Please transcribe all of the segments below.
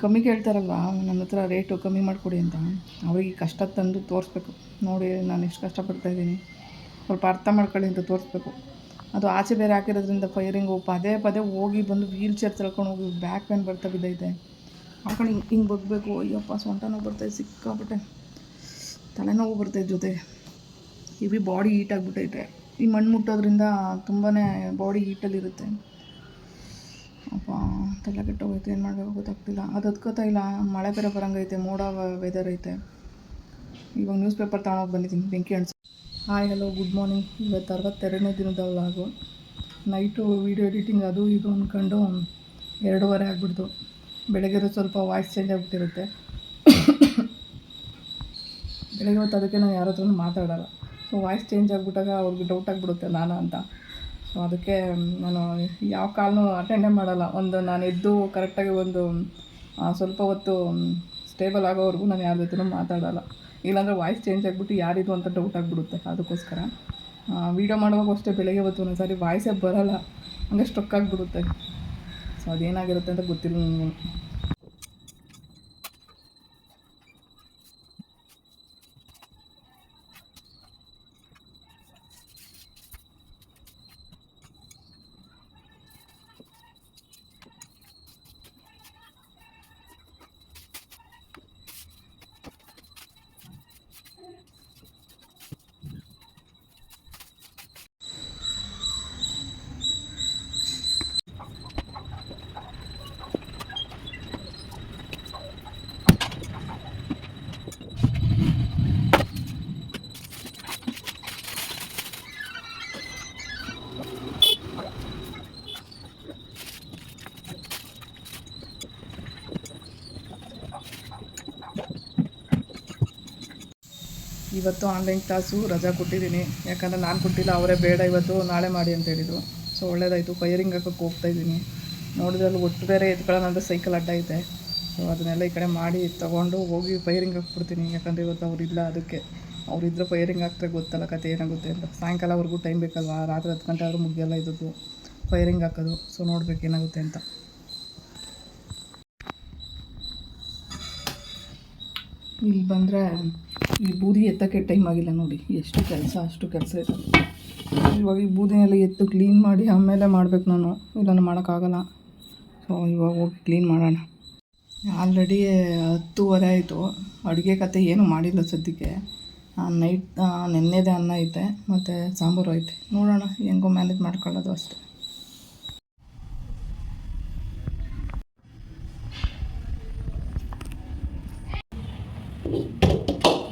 ಕಮ್ಮಿ ಕೇಳ್ತಾರಲ್ವ ನನ್ನ ಹತ್ರ ರೇಟು ಕಮ್ಮಿ ಮಾಡಿಕೊಡಿ ಅಂತ. ಅವ್ರಿಗೆ ಕಷ್ಟ ತಂದು ತೋರಿಸ್ಬೇಕು. ನೋಡಿ, ನಾನು ಎಷ್ಟು ಕಷ್ಟಪಡ್ತಾಯಿದ್ದೀನಿ ಸ್ವಲ್ಪ ಅರ್ಥ ಮಾಡ್ಕೊಳ್ಳಿ ಅಂತ ತೋರಿಸ್ಬೇಕು. ಅದು ಆಚೆ ಬೇರೆ ಹಾಕಿರೋದ್ರಿಂದ ಫೈರಿಂಗು ಪದೇ ಪದೇ ಹೋಗಿ ಬಂದು ವೀಲ್ ಚೇರ್ ತಳ್ಕೊಂಡು ಹೋಗಿ ಬ್ಯಾಕ್ ಪೇನ್ ಬರ್ತಾ ಬಿದ್ದೈತೆ. ಹಾಕೊಂಡು ಹಿಂಗೆ ಹಿಂಗೆ ಬಗ್ಬೇಕು. ಅಯ್ಯಪ್ಪ, ಸೊಂಟ ನೋವು ಸಿಕ್ಕಾಬಿಟ್ಟೆ ತಲೆನೋವು ಬರ್ತೈತೆ ಜೊತೆಗೆ ಇವಿ ಬಾಡಿ ಹೀಟ್ ಆಗಿಬಿಟ್ಟೈತೆ. ಈ ಮಣ್ಣು ಮುಟ್ಟೋದ್ರಿಂದ ತುಂಬಾ ಬಾಡಿ ಹೀಟಲ್ಲಿರುತ್ತೆ ಅಪ್ಪ ತಲೆ ಕೆಟ್ಟೋಗೈತೆ ಏನು ಮಾಡಬೇಕು ಗೊತ್ತಾಗ್ತಿಲ್ಲ. ಅದು ಹತ್ಕೋತಾ ಇಲ್ಲ, ಮಳೆ ಬೇರೆ ಬರಂಗೈತೆ ಮೋಡ ವೆದರ್ ಐತೆ. ಇವಾಗ ನ್ಯೂಸ್ ಪೇಪರ್ ತಗೊಂಡೋಗಿ ಬಂದಿದ್ದೀನಿ, ಬೆಂಕಿ ಅಣ್ಸ ಹಾಯ್ ಹಲೋ ಗುಡ್ ಮಾರ್ನಿಂಗ್ ಇವತ್ತು ಅರವತ್ತೆರಡನೇ ದಿನದ ವ್ಲಾಗು ನೈಟು ವೀಡಿಯೋ ಎಡಿಟಿಂಗ್ ಅದು, ಇದು ಅಂದ್ಕೊಂಡು ಎರಡೂವರೆ ಆಗಿಬಿಡ್ತು. ಬೆಳಗ್ಗೆ ಸ್ವಲ್ಪ ವಾಯ್ಸ್ ಚೇಂಜ್ ಆಗ್ಬಿಟ್ಟಿರುತ್ತೆ. ಬೆಳಗ್ಗೆ ಹೊತ್ತು ಅದಕ್ಕೆ ನಾನು ಯಾರ ಹತ್ರನೂ ಮಾತಾಡಲ್ಲ. ಸೊ ವಾಯ್ಸ್ ಚೇಂಜ್ ಆಗಿಬಿಟ್ಟಾಗ ಅವ್ರಿಗೆ ಡೌಟ್ ಆಗಿಬಿಡುತ್ತೆ ನಾನು ಅಂತ ಸೊ ಅದಕ್ಕೆ ನಾನು ಯಾವ ಕಾಲ್ನೂ ಅಟೆಂಡೇ ಮಾಡಲ್ಲ. ಒಂದು ನಾನು ಎದ್ದು ಕರೆಕ್ಟಾಗಿ ಒಂದು ಸ್ವಲ್ಪ ಹೊತ್ತು ಸ್ಟೇಬಲ್ ಆಗೋವರೆಗೂ ನಾನು ಯಾರ ಜೊತೆನೂ ಮಾತಾಡಲ್ಲ. ಇಲ್ಲಾಂದರೆ ವಾಯ್ಸ್ ಚೇಂಜ್ ಆಗಿಬಿಟ್ಟು ಯಾರಿದು ಅಂತ ಡೌಟ್ ಆಗಿಬಿಡುತ್ತೆ ಅದಕ್ಕೋಸ್ಕರ. ವೀಡಿಯೋ ಮಾಡುವಾಗ ಅಷ್ಟೇ ಬೆಳಗ್ಗೆ ಹೊತ್ತು ಒಂದೊಂದು ಸಾರಿ ವಾಯ್ಸೇ ಬರೋಲ್ಲ. ಹಂಗೆ ಸ್ಟ್ರಕ್ ಆಗಿಬಿಡುತ್ತೆ. ಸೊ ಅದೇನಾಗಿರುತ್ತೆ ಅಂತ ಗೊತ್ತಿಲ್ಲ ನನಗೆ ಇವತ್ತು ಆನ್ಲೈನ್ ಕ್ಲಾಸು ರಜಾ ಕೊಟ್ಟಿದ್ದೀನಿ. ಯಾಕಂದರೆ ನಾನು ಕೊಟ್ಟಿಲ್ಲ, ಅವರೇ ಬೇಡ ಇವತ್ತು, ನಾಳೆ ಮಾಡಿ ಅಂತ ಹೇಳಿದರು. ಸೊ ಒಳ್ಳೇದಾಯಿತು. ಫೈರಿಂಗ್ ಹಾಕೋಕೆ ಹೋಗ್ತಾ ಇದ್ದೀನಿ. ನೋಡಿದ್ರಲ್ಲಿ ಒಟ್ಟು ಬೇರೆ ಎತ್ಕೊಳ್ಳೋಣ ಸೈಕಲ್ ಅಡ್ಡ ಐತೆ. ಸೊ ಅದನ್ನೆಲ್ಲ ಈ ಕಡೆ ಮಾಡಿ ತೊಗೊಂಡು ಹೋಗಿ ಫೈರಿಂಗ್ ಹಾಕ್ಬಿಡ್ತೀನಿ. ಯಾಕಂದರೆ ಇವತ್ತು ಅವರಿಲ್ಲ ಅದಕ್ಕೆ. ಅವರಿದ್ದರೆ ಫೈರಿಂಗ್ ಹಾಕ್ತಾರೆ, ಗೊತ್ತಲ್ಲ ಕತೆ ಏನಾಗುತ್ತೆ ಅಂತ. ಸಾಯಂಕಾಲವರೆಗೂ ಟೈಮ್ ಬೇಕಲ್ವಾ? ರಾತ್ರಿ ಹತ್ತು ಗಂಟೆ ಆದರೂ ಮುಗಿಯಲ್ಲ ಇದ್ದದ್ದು. ಫೈರಿಂಗ್ ಹಾಕೋದು. ಸೊ ನೋಡ್ಬೇಕು ಏನಾಗುತ್ತೆ ಅಂತ. ಇಲ್ಲಿ ಬಂದರೆ ಈ ಬೂದಿ ಎತ್ತಕ್ಕೆ ಟೈಮ್ ಆಗಿಲ್ಲ ನೋಡಿ. ಎಷ್ಟು ಕೆಲಸ, ಅಷ್ಟು ಕೆಲಸ ಇದೆ. ಇವಾಗ ಈ ಬೂದಿನೆಲ್ಲ ಎತ್ತು ಕ್ಲೀನ್ ಮಾಡಿ ಆಮೇಲೆ ಮಾಡಬೇಕು ನಾನು. ಇಲ್ಲ ಮಾಡೋಕ್ಕಾಗಲ್ಲ ಸೊ ಇವಾಗ ಹೋಗಿ ಕ್ಲೀನ್ ಮಾಡೋಣ. ಆಲ್ರೆಡಿ ಹತ್ತೂವರೆ ಆಯಿತು. ಅಡುಗೆ ಕತೆ ಏನೂ ಮಾಡಿಲ್ಲ ಸದ್ಯಕ್ಕೆ. ನೈಟ್ ನೆನ್ನೆದೇ ಅನ್ನ ಐತೆ, ಮತ್ತು ಸಾಂಬಾರು ಐತೆ. ನೋಡೋಣ, ಹೆಂಗೋ ಮ್ಯಾನೇಜ್ ಮಾಡ್ಕೊಳ್ಳೋದು ಅಷ್ಟೆ.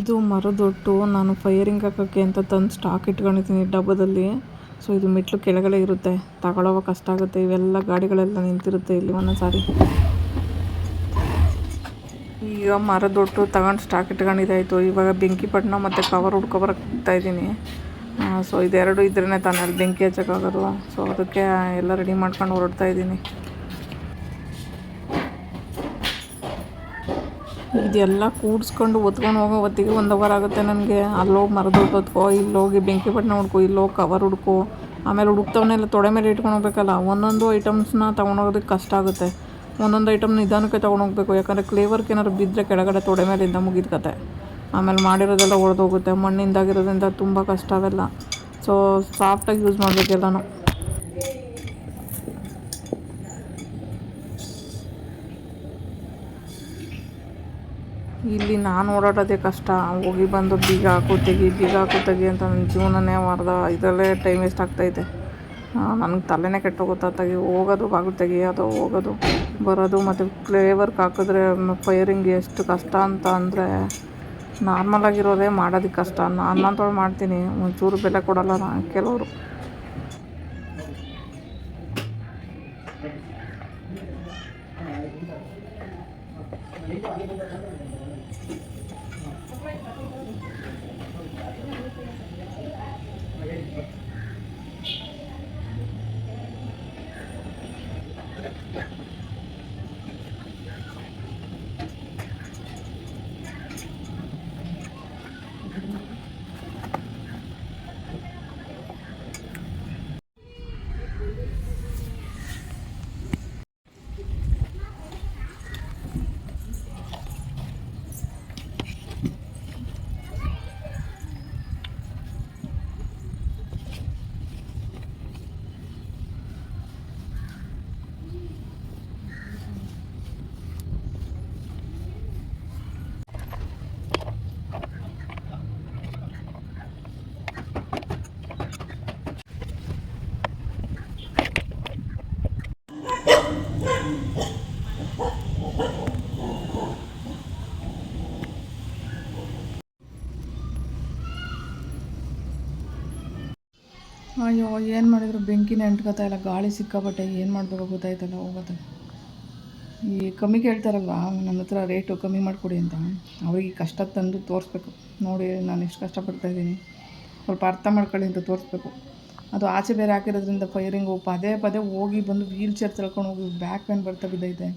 ಇದು ಮರದೊಟ್ಟು. ನಾನು ಫೈರಿಂಗ್ ಹಾಕೋಕ್ಕೆ ಅಂತ ತಂದು ಸ್ಟಾಕ್ ಇಟ್ಕೊಂಡಿದ್ದೀನಿ ಡಬ್ಬದಲ್ಲಿ. ಸೊ ಇದು ಮೆಟ್ಲು ಕೆಳಗಡೆ ಇರುತ್ತೆ. ತಗೊಳ್ಳೋವಾಗ ಕಷ್ಟ ಆಗುತ್ತೆ. ಇವೆಲ್ಲ ಗಾಡಿಗಳೆಲ್ಲ ನಿಂತಿರುತ್ತೆ ಇಲ್ಲಿ ಒಂದೊಂದು ಸಾರಿ ಈಗ ಮರದೊಟ್ಟು ತಗೊಂಡು ಸ್ಟಾಕ್ ಇಟ್ಕೊಂಡಿದ್ದಾಯಿತು. ಇವಾಗ ಬೆಂಕಿ ಪಟ್ಟಣ ಮತ್ತು ಕವರ್ ಹುಡ್ಕೊಬರಕ್ತಾ ಇದ್ದೀನಿ. ಸೊ ಇದೆರಡು ಇದ್ರೇ ತಾನೇ ಬೆಂಕಿ ಹಚ್ಚೋಕ್ಕಾಗಲ್ವ? ಸೊ ಅದಕ್ಕೆ ಎಲ್ಲ ರೆಡಿ ಮಾಡ್ಕೊಂಡು ಹೊರಡ್ತಾ ಇದ್ದೀನಿ. ಇದೆಲ್ಲ ಕೂಡಿಸ್ಕೊಂಡು ಒತ್ಕೊಂಡು ಹೋಗೋ ಹೊತ್ತಿಗೆ ಒಂದು ಅವರ್ ಆಗುತ್ತೆ ನನಗೆ. ಅಲ್ಲೋಗಿ ಮರದ ಹೊತ್ಕೋ, ಇಲ್ಲೋಗಿ ಬೆಂಕಿ ಪಟ್ಟಣ ಹುಡ್ಕೋ ಇಲ್ಲೋಗಿ ಕವರ್ ಹುಡ್ಕೋ ಆಮೇಲೆ ಹುಡುಕ್ತವನ್ನೆಲ್ಲ ತೊಡೆ ಮೇಲೆ ಇಟ್ಕೊಂಡು ಹೋಗ್ಬೇಕಲ್ಲ, ಒಂದೊಂದು ಐಟಮ್ಸ್ನ ತೊಗೊಂಡೋಗೋದಕ್ಕೆ ಕಷ್ಟ ಆಗುತ್ತೆ. ಒಂದೊಂದು ಐಟಮ್ ನಿಧಾನಕ್ಕೆ ತೊಗೊಂಡೋಗ್ಬೇಕು ಯಾಕಂದರೆ ಕ್ಲೇವರ್ಗೆ ಏನಾದ್ರು ಬಿದ್ದರೆ ಕೆಳಗಡೆ ತೊಡೆ ಮೇಲಿಂದ ಮುಗಿದ ಕತೆ. ಆಮೇಲೆ ಮಾಡಿರೋದೆಲ್ಲ ಒಡೆದೋಗುತ್ತೆ ಮಣ್ಣಿಂದಾಗಿರೋದ್ರಿಂದ ತುಂಬ ಕಷ್ಟ ಅವೆಲ್ಲ. ಸೊ ಸಾಫ್ಟಾಗಿ ಯೂಸ್ ಮಾಡಬೇಕೆಲ್ಲನೂ. ಇಲ್ಲಿ ನಾನು ಓಡಾಡೋದೇ ಕಷ್ಟ. ಹೋಗಿ ಬಂದು ಬೀಗ ಹಾಕು, ತೆಗಿ, ಬೀಗ ಹಾಕು, ತೆಗಿ ಅಂತ ನನ್ನ ಜೀವನನೇ ವಾರದ ಇದರಲ್ಲೇ ಟೈಮ್ ವೇಸ್ಟ್ ಆಗ್ತೈತೆ ನನಗೆ ತಲೆನೇ ಕೆಟ್ಟೋಗುತ್ತಾ ತೆಗಿ. ಹೋಗೋದು, ಬಾಗಿಲು ತೆಗಿಯೋದು, ಹೋಗೋದು, ಬರೋದು, ಮತ್ತು ಕ್ಲೇ ವರ್ಕ್ ಹಾಕಿದ್ರೆ ಫೈರಿಂಗ್ ಎಷ್ಟು ಕಷ್ಟ ಅಂತ ಅಂದರೆ ನಾರ್ಮಲಾಗಿರೋದೇ ಮಾಡೋದಕ್ಕೆ ಕಷ್ಟ. ನಾನಂತೂ ಮಾಡ್ತೀನಿ. ಒಂಚೂರು ಬೆಲೆ ಕೊಡಲ್ಲ ಕೆಲವರು. ಅಯ್ಯೋ, ಏನು ಮಾಡಿದ್ರು? ಬೆಂಕಿನ ಅಂಟ್ಕೋತಾ ಇಲ್ಲ, ಗಾಳಿ ಸಿಕ್ಕಾಬಟ್ಟೆ ಏನು ಮಾಡಬೇಕು ಗೊತ್ತಾಯ್ತಲ್ಲ ಹೋಗೋದು ಈ ಕಮ್ಮಿ ಕೇಳ್ತಾರಲ್ಲ ನನ್ನ ಹತ್ರ ರೇಟು ಕಮ್ಮಿ ಮಾಡಿಕೊಡಿ ಅಂತ. ಅವ್ರಿಗೆ ಕಷ್ಟ ತಂದು ತೋರಿಸ್ಬೇಕು. ನೋಡಿ, ನಾನು ಎಷ್ಟು ಕಷ್ಟಪಡ್ತಾ ಇದ್ದೀನಿ. ಸ್ವಲ್ಪ ಅರ್ಥ ಮಾಡ್ಕೊಳ್ಳಿ ಅಂತ ತೋರಿಸ್ಬೇಕು. ಅದು ಆಚೆ ಬೇರೆ ಹಾಕಿರೋದ್ರಿಂದ ಫೈರಿಂಗು, ಪದೇ ಪದೇ ಹೋಗಿ ಬಂದು ವೀಲ್ ಚೇರ್ ತಳ್ಕೊಂಡು ಹೋಗಿ ಬ್ಯಾಕ್ ಪೇನ್ ಬರ್ತಾ ಬಿದ್ದೈತೆ.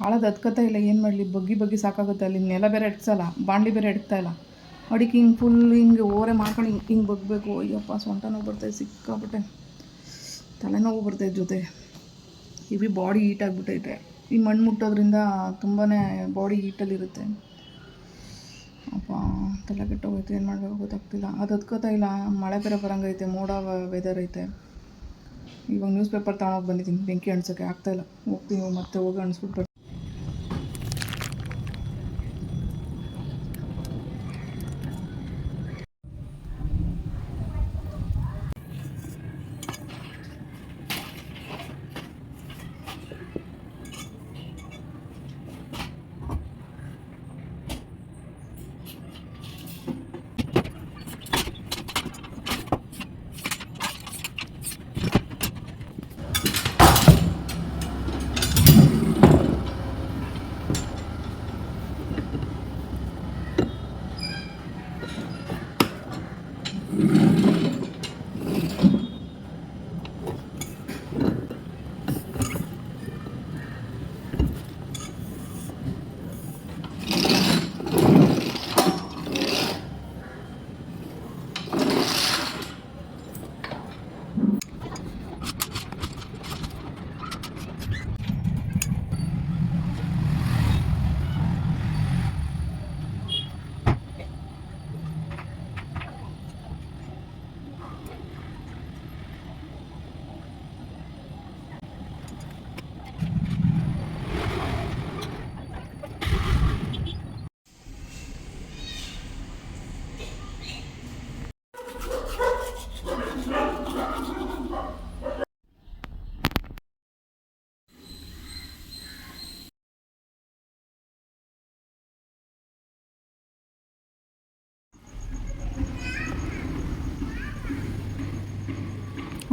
ಹಾಳದು ಹತ್ಕೋತಾ ಇಲ್ಲ, ಏನು ಮಾಡಲಿ? ಬಗ್ಗಿ ಬಗ್ಗಿ ಸಾಕಾಗುತ್ತೆ. ಅಲ್ಲಿ ನೆಲ ಬೇರೆ ಎಡ್ಸಲ್ಲ ಬಾಂಡ್ಲಿ ಬೇರೆ ಎಡ್ತಾ ಇಲ್ಲ. ಅಡಿಕೆ ಹಿಂಗೆ ಫುಲ್ ಹಿಂಗೆ ಓರೆ ಮಾಡ್ಕೊಂಡು ಹಿಂಗೆ ಹಿಂಗೆ ಬಗ್ಬೇಕು. ಅಯ್ಯಪ್ಪ ಸೊಂಟ ನೋವು ಬರ್ತೈತೆ ಸಿಕ್ಕಾಬಿಟ್ಟೆ ತಲೆನೋವು ಬರ್ತೈತೆ ಜೊತೆ ಇವಿ ಬಾಡಿ ಹೀಟ್ ಆಗಿಬಿಟ್ಟೈತೆ. ಈ ಮಣ್ಣು ಮುಟ್ಟೋದ್ರಿಂದ ತುಂಬಾ ಬಾಡಿ ಹೀಟಲ್ಲಿರುತ್ತೆ ಅಪ್ಪ, ತಲೆ ಕೆಟ್ಟೋಗೈತೆ, ಏನು ಮಾಡಬೇಕು ಗೊತ್ತಾಗ್ತಿಲ್ಲ. ಅದು ಹತ್ಕೋತಾ ಇಲ್ಲ. ಮಳೆ ಬೇರೆ ಬರಂಗೈತೆ, ಮೋಡ ವೆದರ್ ಐತೆ. ಇವಾಗ ನ್ಯೂಸ್ ಪೇಪರ್ ತಗೊಂಡೋಗಿ ಬಂದಿದ್ದೀನಿ. ಬೆಂಕಿ ಅಣಿಸೋಕ್ಕೆ ಆಗ್ತಾಯಿಲ್ಲ ಹೋಗ್ತೀನಿ, ಮತ್ತೆ ಹೋಗಿ ಅಣಿಸ್ಬಿಟ್ಟು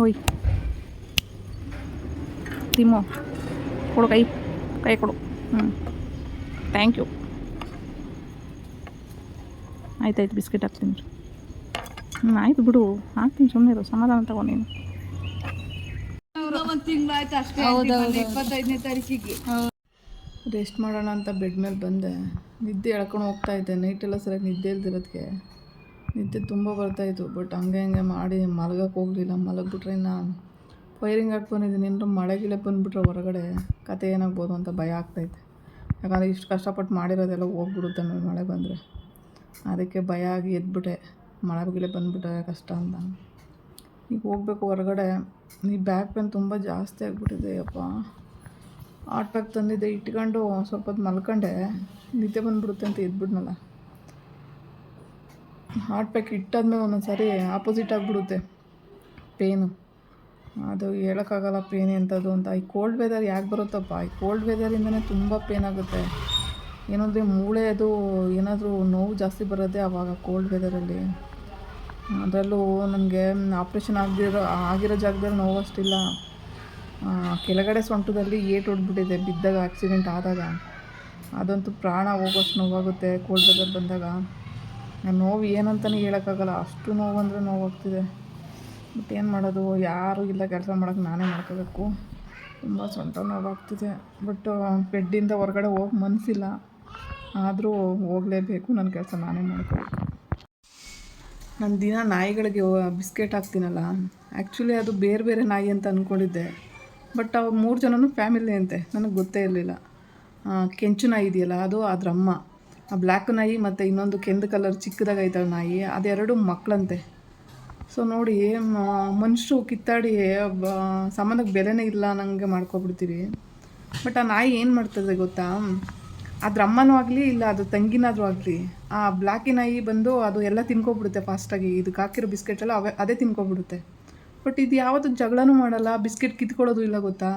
ಓಯ್ ತಿಮ್ಮು. ಕೊಡು ಕೈ. ಕೈ ಕೊಡು. ಹ್ಞೂ ಥ್ಯಾಂಕ್ ಯು ಆಯ್ತಾಯ್ತು ಬಿಸ್ಕೆಟ್ ಹಾಕ್ತೀನಿ ಹ್ಞೂ ಆಯ್ತು ಬಿಡು. ಹಾಕ್ತೀನಿ ಸುಮ್ಮನೆ ಇರು. ಸಮಾಧಾನ ತಗೋ ನೀನು. ಒಂದು ತಿಂಗಳಾಯ್ತು ಅಷ್ಟೇ ಇಪ್ಪತ್ತೈದನೇ ತಾರೀಕಿಗೆ. ರೆಸ್ಟ್ ಮಾಡೋಣ ಅಂತ ಬೆಡ್ ಮೇಲೆ ಬಂದೆ. ನಿದ್ದೆ ಎಳ್ಕೊಂಡು ಹೋಗ್ತಾ ಇದ್ದೆ. ನೈಟೆಲ್ಲ ಸರಿಯಾಗಿ ನಿದ್ದೆ ಇಲ್ದಿರೋದಕ್ಕೆ ನಿದ್ದೆ ತುಂಬ ಬರ್ತಾಯಿತ್ತು ಬಟ್ ಹಂಗೆ ಹಂಗೆ ಮಾಡಿ ಮಲಗಕ್ಕೆ ಹೋಗಲಿಲ್ಲ. ಮಲಗಿಬಿಟ್ರೆ ನಾನು ವೈರಿಂಗ್ ಹಾಕಿ ಬಂದಿದ್ದೀನಿ. ಮಳೆ ಗಿಳೆ ಬಂದುಬಿಟ್ರೆ ಹೊರಗಡೆ ಕತೆ ಏನಾಗ್ಬೋದು ಅಂತ ಭಯ ಆಗ್ತೈತೆ ಯಾಕಂದರೆ ಇಷ್ಟು ಕಷ್ಟಪಟ್ಟು ಮಾಡಿರೋದೆಲ್ಲ ಹೋಗ್ಬಿಡುತ್ತೆ ಆಮೇಲೆ ಮಳೆ ಬಂದರೆ. ಅದಕ್ಕೆ ಭಯ ಆಗಿ ಎದ್ಬಿಟ್ಟೆ. ಮಳೆ ಗಿಳೆ ಬಂದುಬಿಟ್ರೆ ಕಷ್ಟ ಅಂತ. ಈಗ ಹೋಗ್ಬೇಕು ಹೊರಗಡೆ. ಈ ಬ್ಯಾಕ್ ಪೇನ್ ತುಂಬ ಜಾಸ್ತಿ ಆಗಿಬಿಟ್ಟಿದೆ, ಅಪ್ಪ. ಪ್ಯಾಕ್ ತಂದಿದ್ದೆ, ಇಟ್ಕೊಂಡು ಸ್ವಲ್ಪ ಮಲ್ಕೊಂಡೆ. ನಿದ್ದೆ ಬಂದುಬಿಡುತ್ತೆ ಅಂತ ಎದ್ಬಿಡ್ನಲ್ಲ ಹಾಟ್ ಪ್ಯಾಕ್ ಇಟ್ಟಾದ್ಮೇಲೆ ಒಂದೊಂದು ಸಾರಿ ಆಪೋಸಿಟ್ ಆಗಿಬಿಡುತ್ತೆ. ಪೇನು ಅದು ಹೇಳೋಕ್ಕಾಗಲ್ಲ ಪೇನ್ ಎಂಥದ್ದು ಅಂತ. ಈ ಕೋಲ್ಡ್ ವೆದರ್ ಯಾಕೆ ಬರುತ್ತಪ್ಪ? ಈ ಕೋಲ್ಡ್ ವೆದರಿಂದನೇ ತುಂಬ ಪೇನ್ ಆಗುತ್ತೆ. ಏನಂದರೆ ಮೂಳೆ ಅದು ಏನಾದರೂ ನೋವು ಜಾಸ್ತಿ ಬರೋದೇ ಆವಾಗ ಕೋಲ್ಡ್ ವೆದರಲ್ಲಿ ಅದರಲ್ಲೂ ನನಗೆ ಆಪ್ರೇಷನ್ ಆಗಿರೋ ಆಗಿರೋ ಜಾಗದಲ್ಲಿ ನೋವು ಅಷ್ಟಿಲ್ಲ. ಕೆಳಗಡೆ ಸೊಂಟದಲ್ಲಿ ಏಟು ಹೊಡ್ಬಿಟ್ಟಿದೆ ಬಿದ್ದಾಗ ಆಕ್ಸಿಡೆಂಟ್ ಆದಾಗ. ಅದಂತೂ ಪ್ರಾಣ ಹೋಗೋಷ್ಟು ನೋವಾಗುತ್ತೆ ಕೋಲ್ಡ್ ವೆದರ್ ಬಂದಾಗ. ನೋವು ಏನಂತಲೇ ಹೇಳೋಕ್ಕಾಗಲ್ಲ. ಅಷ್ಟು ನೋವು ಅಂದರೆ ನೋವಾಗ್ತಿದೆ. ಬಟ್ ಏನು ಮಾಡೋದು? ಯಾರೂ ಇಲ್ಲ ಕೆಲಸ ಮಾಡೋಕ್ಕೆ ನಾನೇ ಮಾಡ್ಕೋಬೇಕು. ತುಂಬ ಸೊಂಟ ನೋವಾಗ್ತಿದೆ. ಬಟ್ ಬೆಡ್ಡಿಂದ ಹೊರಗಡೆ ಹೋಗಿ ಮನಸ್ಸಿಲ್ಲ ಆದರೂ ಹೋಗಲೇಬೇಕು. ನನ್ನ ಕೆಲಸ ನಾನೇ ಮಾಡ್ಕೋಬೇಕು. ನಾನು ದಿನ ನಾಯಿಗಳಿಗೆ ಬಿಸ್ಕೆಟ್ ಹಾಕ್ತೀನಲ್ಲ. ಆ್ಯಕ್ಚುಲಿ ಅದು ಬೇರೆ ಬೇರೆ ನಾಯಿ ಅಂತ ಅಂದ್ಕೊಂಡಿದ್ದೆ ಬಟ್ ಅವು ಮೂರು ಜನನೂ ಫ್ಯಾಮಿಲಿ ಅಂತೆ. ನನಗೆ ಗೊತ್ತೇ ಇರಲಿಲ್ಲ. ಕೆಂಚು ನಾಯಿ ಇದೆಯಲ್ಲ, ಅದು ಅದ್ರ ಅಮ್ಮ ಬ್ಲ್ಯಾಕ್ ನಾಯಿ ಮತ್ತು ಇನ್ನೊಂದು ಕೆಂದು ಕಲರ್ ಚಿಕ್ಕದಾಗಿ ಐತವೆ ನಾಯಿ, ಅದೆರಡು ಮಕ್ಕಳಂತೆ ಸೊ ನೋಡಿ ಮನುಷ್ಯರು ಕಿತ್ತಾಡಿ ಸಂಬಂಧಕ್ಕೆ ಬೆಲೆನೇ ಇಲ್ಲ ಅನ್ನಂಗೆ ಮಾಡ್ಕೊಬಿಡ್ತೀವಿ ಬಟ್ ಆ ನಾಯಿ ಏನು ಮಾಡ್ತದೆ ಗೊತ್ತಾ? ಅದ್ರ ಅಮ್ಮನೂ ಆಗಲಿ ಇಲ್ಲ ಅದು ತಂಗಿನಾದರೂ ಆಗಲಿ, ಆ ಬ್ಲ್ಯಾಕಿ ನಾಯಿ ಬಂದು ಅದು ಎಲ್ಲ ತಿನ್ಕೊಬಿಡುತ್ತೆ ಫಾಸ್ಟಾಗಿ ಇದಕ್ಕೆ ಹಾಕಿರೋ ಬಿಸ್ಕೆಟ್ ಎಲ್ಲ ಅವೇ, ಅದೇ ತಿನ್ಕೊಬಿಡುತ್ತೆ. ಬಟ್ ಇದು ಯಾವತ್ತೂ ಜಗಳನೂ ಮಾಡಲ್ಲ, ಬಿಸ್ಕೆಟ್ ಕಿತ್ಕೊಳ್ಳೋದು ಇಲ್ಲ ಗೊತ್ತಾ?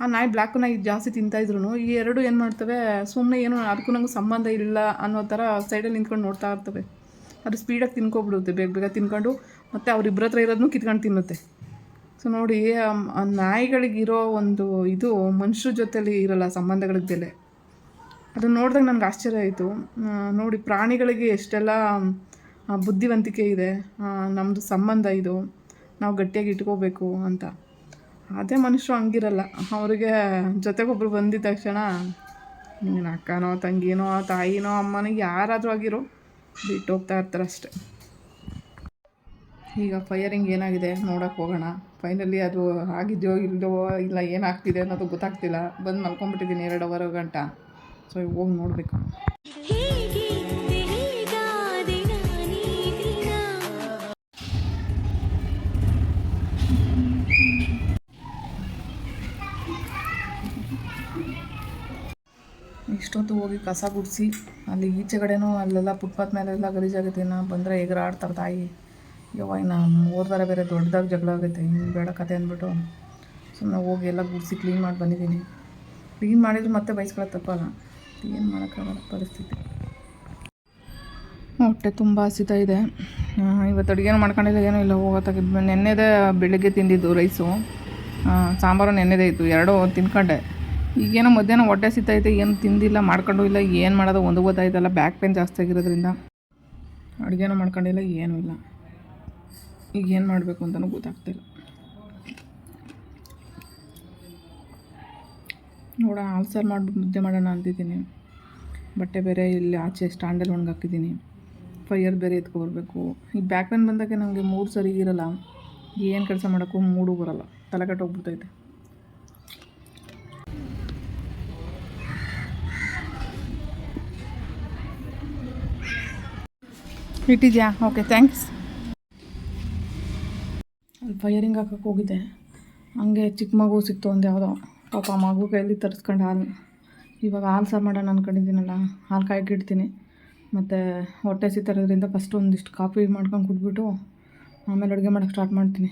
ಆ ನಾಯಿ ಬ್ಲ್ಯಾಕ್ ನಾಯಿ ಜಾಸ್ತಿ ತಿಂತಾಯಿದ್ರು ಈ ಎರಡು ಏನು ಮಾಡ್ತವೆ ಸುಮ್ಮನೆ ಏನು ಅದಕ್ಕೂ ನಂಗೆ ಸಂಬಂಧ ಇಲ್ಲ ಅನ್ನೋ ಥರ ಸೈಡಲ್ಲಿ ನಿಂತ್ಕೊಂಡು ನೋಡ್ತಾ ಇರ್ತವೆ. ಅದು ಸ್ಪೀಡಾಗಿ ತಿನ್ಕೊಬಿಡುತ್ತೆ ಬೇಗ ಬೇಗ ತಿನ್ಕೊಂಡು, ಮತ್ತು ಅವ್ರಿಬ್ಬರ ಹತ್ರ ಇರೋದನ್ನು ಕಿತ್ಕೊಂಡು ತಿನ್ನುತ್ತೆ. ಸೊ ನೋಡಿ ಆ- ನಾಯಿಗಳಿಗಿರೋ ಒಂದು ಇದು ಮನುಷ್ಯರ ಜೊತೆಲಿ ಇರಲ್ಲ ಸಂಬಂಧಗಳಿಗೆ ಬೆಲೆ. ಅದನ್ನು ನೋಡಿದಾಗ ನನಗೆ ಆಶ್ಚರ್ಯ ಆಯಿತು. ನೋಡಿ ಪ್ರಾಣಿಗಳಿಗೆ ಎಷ್ಟೆಲ್ಲ ಬುದ್ಧಿವಂತಿಕೆ ಇದೆ ನಮ್ಮದು ಸಂಬಂಧ ಇದು, ನಾವು ಗಟ್ಟಿಯಾಗಿ ಇಟ್ಕೋಬೇಕು ಅಂತ. ಅದೇ ಮನುಷ್ಯರು ಹಂಗಿರಲ್ಲ. ಅವರಿಗೆ ಜೊತೆಗೊಬ್ಬರು ಬಂದಿದ್ದ ತಕ್ಷಣ ನಿನ್ನ ಅಕ್ಕನೋ, ತಂಗಿನೋ, ತಾಯಿನೋ ಅಮ್ಮನೋ ಯಾರಾದರೂ ಆಗಿರೋ ಬಿಟ್ಟು ಹೋಗ್ತಾ ಇರ್ತಾರೆ ಅಷ್ಟೆ. ಈಗ ಫೈರಿಂಗ್ ಏನಾಗಿದೆ ನೋಡೋಕೆ ಹೋಗೋಣ. ಫೈನಲಿ ಅದು ಆಗಿದೆಯೋ ಇಲ್ಲೋ ಇಲ್ಲ ಏನಾಗ್ತಿದೆ ಅನ್ನೋದು ಗೊತ್ತಾಗ್ತಿಲ್ಲ. ಬಂದು ಮಲ್ಕೊಂಡ್ಬಿಟ್ಟಿದ್ದೀನಿ ಎರಡು ಅವರ್, ಗಂಟ. ಸೊ ಹೋಗಿ ನೋಡಬೇಕು. ಇಷ್ಟೊತ್ತು ಹೋಗಿ ಕಸ ಗುಡಿಸಿ, ಅಲ್ಲಿ ಈಚೆಗಡೆನೂ ಅಲ್ಲೆಲ್ಲ ಫುಟ್ಪಾತ್ ಮೇಲೆಲ್ಲ ಗಲೀಜಾಗುತ್ತೆ ಇನ್ನು ಬಂದರೆ ಎಗರಾಡ್ತಾರೆ ತಾಯಿ. ಯವ್ವ, ಇನ್ನು ಓದ್ತಾರೆ ಬೇರೆ ದೊಡ್ಡದಾಗಿ ಜಗಳ ಆಗುತ್ತೆ ಹಿಂಗೆ ಬೇಡ ಕತೆ ಅಂದ್ಬಿಟ್ಟು ಸುಮ್ಮನೆ ಹೋಗಿ ಎಲ್ಲ ಗುಡಿಸಿ ಕ್ಲೀನ್ ಮಾಡಿ ಬಂದಿದ್ದೀನಿ. ಕ್ಲೀನ್ ಮಾಡಿದ್ರೆ ಮತ್ತೆ ಬಯಸ್ಕೊಳ್ಳೋದು ತಪ್ಪಲ್ಲ ಏನು ಮಾಡೋಕ್ಕಾಗಲ್ಲ ಪರಿಸ್ಥಿತಿ. ಹೊಟ್ಟೆ ತುಂಬ ಹಸಿತಾ ಇದೆ. ಇವತ್ತು ಅಡುಗೆನೂ ಮಾಡ್ಕೊಂಡಿಲ್ಲ, ಏನೂ ಇಲ್ಲ. ಹೋಗೋತ್ತಾಗಿದ್ದು ನೆನ್ನೆದೇ ಬೆಳಿಗ್ಗೆ ತಿಂದಿದ್ದು ರೈಸು ಸಾಂಬಾರು ನೆನ್ನೆದೇ ಇತ್ತು, ಎರಡೂ ತಿನ್ಕೊಂಡೆ. ಈಗೇನೋ ಮಧ್ಯಾಹ್ನ ಹೊಟ್ಟೆ ಸಿಗ್ತೈತೆ ಏನು ತಿಂದಿಲ್ಲ, ಮಾಡ್ಕೊಂಡು ಇಲ್ಲ, ಏನು ಮಾಡೋದು, ಒಂದು ಗೊತ್ತಾಯ್ತಲ್ಲ ಬ್ಯಾಕ್ ಪೇನ್ ಜಾಸ್ತಿ ಆಗಿರೋದ್ರಿಂದ. ಅಡುಗೆನೂ ಮಾಡ್ಕೊಂಡಿಲ್ಲ, ಏನೂ ಇಲ್ಲ. ಈಗ ಏನು ಮಾಡಬೇಕು ಅಂತಲೂ ಗೊತ್ತಾಗ್ತಿಲ್ಲ ನೋಡೋಣ ಆಲ್ಸರ್ ಮಾಡಿಬಿಟ್ಟು ಮುದ್ದೆ ಮಾಡೋಣ ಅಂತಿದ್ದೀನಿ. ಬಟ್ಟೆ ಬೇರೆ ಇಲ್ಲಿ ಆಚೆ ಸ್ಟ್ಯಾಂಡಲ್ಲಿ ಒಣಗಾಕಿದ್ದೀನಿ. ಫೈಯರ್ ಬೇರೆ ಎತ್ಕೊಬರ್ಬೇಕು. ಈ ಬ್ಯಾಕ್ ಪೇನ್ ಬಂದಾಗ ನನಗೆ ಮೂಡ್ ಸರಿ ಇರಲ್ಲ. ಏನು ಕೆಲಸ ಮಾಡೋಕ್ಕೂ ಮೂಡು ಬರಲ್ಲ. ತಲೆಕಟ್ಟೋಗ್ಬಿಡ್ತೈತೆ ಇಟ್ಟಿದ್ಯಾ? ಓಕೆ ಥ್ಯಾಂಕ್ಸ್ ಫೈರಿಂಗ್ ಹಾಕಕ್ಕೆ ಹೋಗಿದ್ದೆ. ಹಂಗೆ ಚಿಕ್ಕ ಮಗು ಸಿಕ್ತು ಒಂದು ಯಾವುದೋ. ಪಾಪ ಮಗು ಕೈಯಲ್ಲಿ ತರಿಸ್ಕೊಂಡು ಹಾಲು. ಇವಾಗ ಹಾಲು ಸಾರು ಮಾಡೋಣ ಅಂದ್ಕೊಂಡಿದ್ದೀನಲ್ಲ ಹಾಲು ಕಾಯ್ಕಿಡ್ತೀನಿ ಮತ್ತು ಹೊಟ್ಟೆ ಸಿತರೋದ್ರಿಂದ ಫಸ್ಟ್ ಒಂದಿಷ್ಟು ಕಾಫಿ ಮಾಡ್ಕೊಂಡು ಕುಡ್ಬಿಟ್ಟು ಆಮೇಲೆ ಅಡುಗೆ ಮಾಡೋಕೆ ಸ್ಟಾರ್ಟ್ ಮಾಡ್ತೀನಿ.